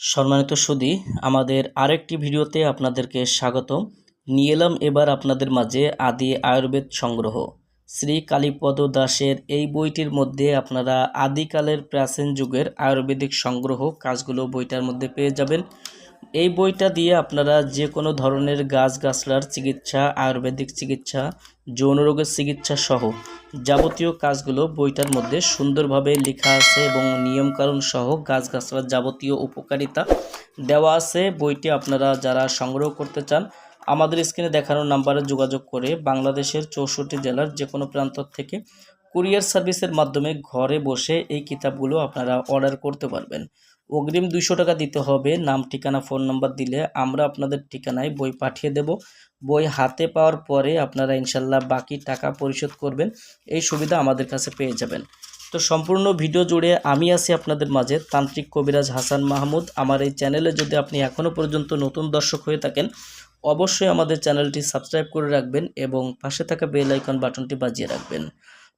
সম্মানিত সুদী, আমাদের আরেকটি ভিডিওতে আপনাদেরকে স্বাগত নিয়ে এলাম এবার আপনাদের মাঝে আদি আয়ুর্বেদ সংগ্রহ। শ্রী কালীপদ দাসের এই বইটির মধ্যে আপনারা আদিকালের প্রাচীন যুগের আয়ুর্বেদিক সংগ্রহ কাজগুলো বইটার মধ্যে পেয়ে যাবেন। এই বইটা দিয়ে আপনারা যে কোনো ধরনের গাছগাছলার চিকিৎসা, আয়ুর্বেদিক চিকিৎসা, যৌন রোগের চিকিৎসা সহ যাবতীয় কাজগুলো বইটার মধ্যে সুন্দরভাবে লেখা আছে এবং নিয়মকানুন সহ গাছগাছলার যাবতীয় উপকারিতা দেওয়া আছে। বইটি আপনারা যারা সংগ্রহ করতে চান, আমাদের স্ক্রিনে দেখানো নাম্বারে যোগাযোগ করে বাংলাদেশের চৌষট্টি জেলার যে কোনো প্রান্ত থেকে কুরিয়ার সার্ভিসের মাধ্যমে ঘরে বসে এই কিতাবগুলো আপনারা অর্ডার করতে পারবেন। অগ্রিম দুইশো টাকা দিতে হবে। নাম, ঠিকানা, ফোন নাম্বার দিলে আমরা আপনাদের ঠিকানায় বই পাঠিয়ে দেব। বই হাতে পাওয়ার পরে আপনারা ইনশাল্লাহ বাকি টাকা পরিশোধ করবেন। এই সুবিধা আমাদের কাছে পেয়ে যাবেন। তো সম্পূর্ণ ভিডিও জুড়ে আমি আছি আপনাদের মাঝে তান্ত্রিক কবিরাজ হাসান মাহমুদ। আমার এই চ্যানেলে যদি আপনি এখনও পর্যন্ত নতুন দর্শক হয়ে থাকেন, অবশ্যই আমাদের চ্যানেলটি সাবস্ক্রাইব করে রাখবেন এবং পাশে থাকা বেল আইকন বাটনটি বাজিয়ে রাখবেন।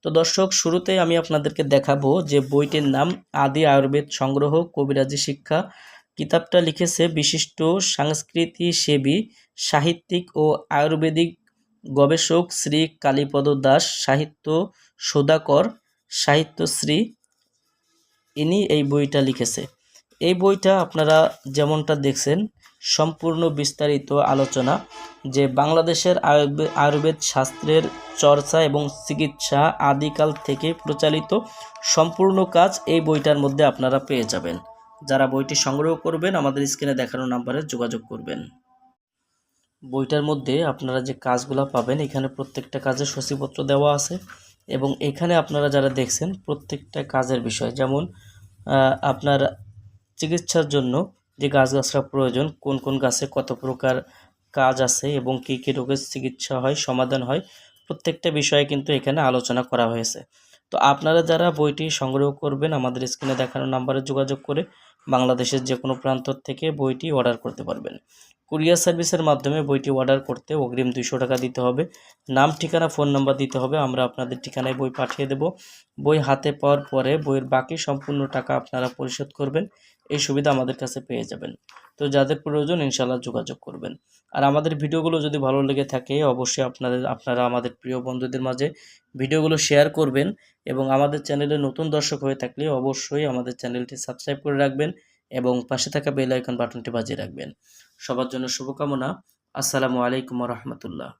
তো দর্শক শুরুতে আমি আপনাদেরকে দেখাবো যে বইটির নাম আদি আয়ুর্বেদ সংগ্রহ, কবিরাজি শিক্ষা। কিতাবটা লিখেছে বিশিষ্ট সাংস্কৃতি সেবী সাহিত্যিক ও আয়ুর্বেদিক গবেষক শ্রী কালীপদ দাস, সাহিত্য সুধাকর সাহিত্যশ্রী ইনি এই বইটা লিখেছে। এই বইটা আপনারা যেমনটা দেখছেন সম্পূর্ণ বিস্তারিত আলোচনা, যে বাংলাদেশের আয়ুর্বেদ শাস্ত্রের চর্চা এবং চিকিৎসা আদিকাল থেকে প্রচালিত সম্পূর্ণ কাজ এই বইটার মধ্যে আপনারা পেয়ে যাবেন। যারা বইটি সংগ্রহ করবেন, আমাদের স্ক্রিনে দেখানো নাম্বারে যোগাযোগ করবেন। বইটার মধ্যে আপনারা যে কাজগুলো পাবেন, এখানে প্রত্যেকটা কাজের সূচিপত্র দেওয়া আছে এবং এখানে আপনারা যারা দেখছেন, প্রত্যেকটা কাজের বিষয়, যেমন আপনার চিকিৎসার জন্য যে গাছগাছরা প্রয়োজন, কোন কোন গাছে কত প্রকার কাজ আছে এবং কী কী রোগের চিকিৎসা হয়, সমাধান হয়, প্রত্যেকটা বিষয়ে কিন্তু এখানে আলোচনা করা হয়েছে। তো আপনারা যারা বইটি সংগ্রহ করবেন, আমাদের স্ক্রিনে দেখানো নাম্বারে যোগাযোগ করে বাংলাদেশের যে কোনো প্রান্ত থেকে বইটি অর্ডার করতে পারবেন। কুরিয়ার সার্ভিসের মাধ্যমে বইটি অর্ডার করতে অগ্রিম দুইশো টাকা দিতে হবে। নাম, ঠিকানা, ফোন নাম্বার দিতে হবে। আমরা আপনাদের ঠিকানায় বই পাঠিয়ে দেব। বই হাতে পাওয়ার পরে বইয়ের বাকি সম্পূর্ণ টাকা আপনারা পরিশোধ করবেন। এই সুবিধা আমাদের কাছে পেয়ে যাবেন। তো যাদের প্রয়োজন ইনশাল্লাহ যোগাযোগ করবেন। আর আমাদের ভিডিওগুলো যদি ভালো লেগে থাকে, অবশ্যই আপনাদের, আপনারা আমাদের প্রিয় বন্ধুদের মাঝে ভিডিওগুলো শেয়ার করবেন এবং আমাদের চ্যানেলে নতুন দর্শক হয়ে থাকলে অবশ্যই আমাদের চ্যানেলটি সাবস্ক্রাইব করে রাখবেন। এবং পাশে থাকা বেল আইকন বাটনটি বাজিয়ে রাখবেন। সবার জন্য শুভকামনা। আসসালামু আলাইকুম রহমতুল্লাহ।